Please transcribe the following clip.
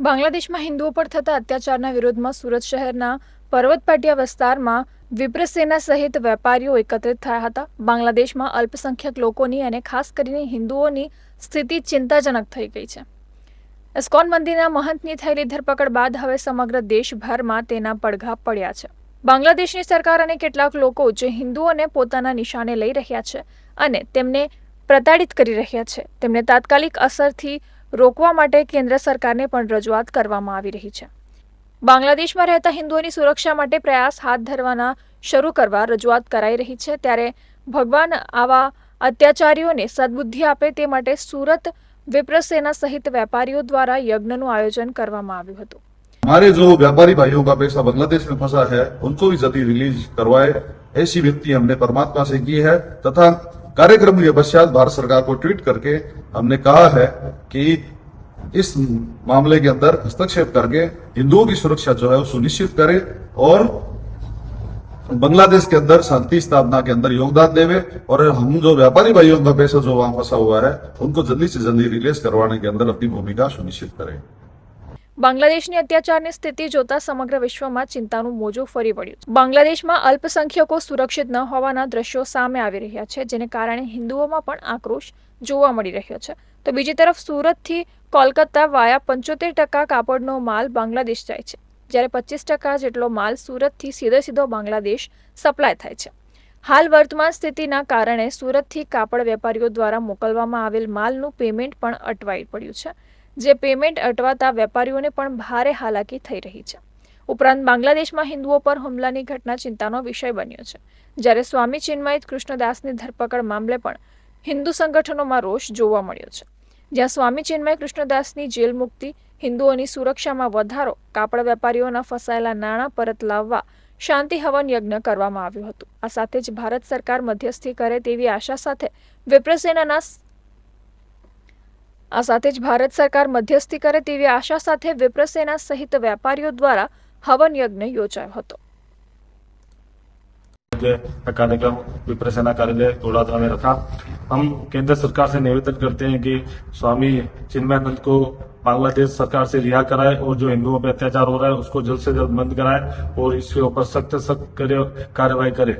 બાંગ્લાદેશમાં હિન્દુઓ પર થતા અત્યાચારના વિરોધમાં સુરત શહેરના પર્વતપાટિયા વિસ્તારમાં વિપ્રસેના સહિત વેપારીઓ એકત્રિત થયા હતા. બાંગ્લાદેશમાં અલ્પસંખ્યક લોકોની અને ખાસ કરીને હિન્દુઓની સ્થિતિ ચિંતાજનક થઈ ગઈ છે. ઇસ્કોન મંદિરના મહંતની થયેલી ધરપકડ બાદ હવે સમગ્ર દેશભરમાં તેના પડઘા પડ્યા છે. બાંગ્લાદેશની સરકાર અને કેટલાક લોકો જે હિન્દુઓને પોતાના નિશાને લઈ રહ્યા છે અને તેમને પ્રતાડિત કરી રહ્યા છે, તેમને તાત્કાલિક અસરથી રોકવા માટે કેન્દ્ર સરકારને પણ રજૂઆત કરવામાં આવી રહી છે બાંગ્લાદેશમાં રહેતા હિન્દુઓની સુરક્ષા માટે પ્રયાસ હાથ ધરવાના શરૂ કરવા રજૂઆત કરાઈ રહી છે ત્યારે ભગવાન આવા અત્યાચારીઓને સદબુદ્ધિ આપે તે માટે સુરત વિપ્રસેના સહિત વેપારીઓ દ્વારા યજ્ઞનું આયોજન કરવામાં આવ્યું હતું हमारे जो व्यापारी भाइयों का पैसा बांग्लादेश में फंसा है उनको भी जल्दी रिलीज करवाए ऐसी विनती हमने परमात्मा से की है तथा कार्यक्रम के पश्चात भारत सरकार को ट्वीट करके हमने कहा है कि इस मामले के अंदर हस्तक्षेप करके हिंदुओं की सुरक्षा जो है वो सुनिश्चित करे और बांग्लादेश के अंदर शांति स्थापना के अंदर योगदान देवे और हम जो व्यापारी भाइयों का पैसा जो वहाँ फंसा हुआ है, उनको जल्दी से जल्दी रिलीज़ करवाने के अंदर अपनी भूमिका सुनिश्चित करें। બાંગ્લાદેશની અત્યાચારની સ્થિતિ જોતા સમગ્ર વિશ્વમાં ચિંતાનું મોજું ફરી વળ્યું બાંગ્લાદેશમાં અલ્પસંખ્યકો સુરક્ષિત ન હોવાના દ્રશ્યો સામે આવી રહ્યા છે, જેને કારણે હિન્દુઓમાં પણ આક્રોશ જોવા મળી રહ્યો છે. તો બીજી તરફ સુરતથી કોલકાતા વાયા પંચોતેર ટકા કાપડનો માલ બાંગ્લાદેશ જાય છે. જ્યારે પચીસ ટકા જેટલો માલ સુરતથી સીધો સીધો બાંગ્લાદેશ સપ્લાય થાય છે. હાલ વર્તમાન સ્થિતિના કારણે સુરતથી કાપડ વેપારીઓ દ્વારા મોકલવામાં આવેલ માલનું પેમેન્ટ પણ અટવાઈ પડ્યું છે. જે પેમેન્ટ અટવાતા વેપારીઓને પણ ભારે હાલાકી થઈ રહી છે. ઉપરાંત બાંગ્લાદેશમાં હિન્દુઓ પર હુમલાની ઘટના ચિંતાનો વિષય બન્યો છે. જ્યારે સ્વામી ચિન્મય કૃષ્ણદાસની ધરપકડ મામલે પણ હિન્દુ સંગઠનોમાં રોષ જોવા મળ્યો છે. જ્યાં સ્વામી ચિન્મય કૃષ્ણદાસની જેલ મુક્તિ, હિન્દુઓની સુરક્ષામાં વધારો, કાપડ વેપારીઓના ફસાયેલા નાણાં પરત લાવવા, શાંતિ હવન યજ્ઞ કરવામાં આવ્યું હતું. આ સાથે જ ભારત સરકાર મધ્યસ્થી કરે તેવી આશા સાથે વિપ્રસેનાના આ સાથે જ ભારત સરકાર મધ્યસ્થી કરે તેવી આશા સાથે વિપ્રસેના સહિત વેપારીઓ દ્વારા હવન યજ્ઞ યોજાયો હતો का कार्यक्रम विप्रेसेना कार्यालय गोड़ादरा में रखा हम केंद्र सरकार से निवेदन करते हैं कि स्वामी चिन्मयानंद को बांग्लादेश सरकार से रिहा कराए और जो हिंदुओं पे अत्याचार हो रहा है उसको जल्द से जल्द बंद कराए और इसके ऊपर सख्त सख्त करे कार्रवाई करे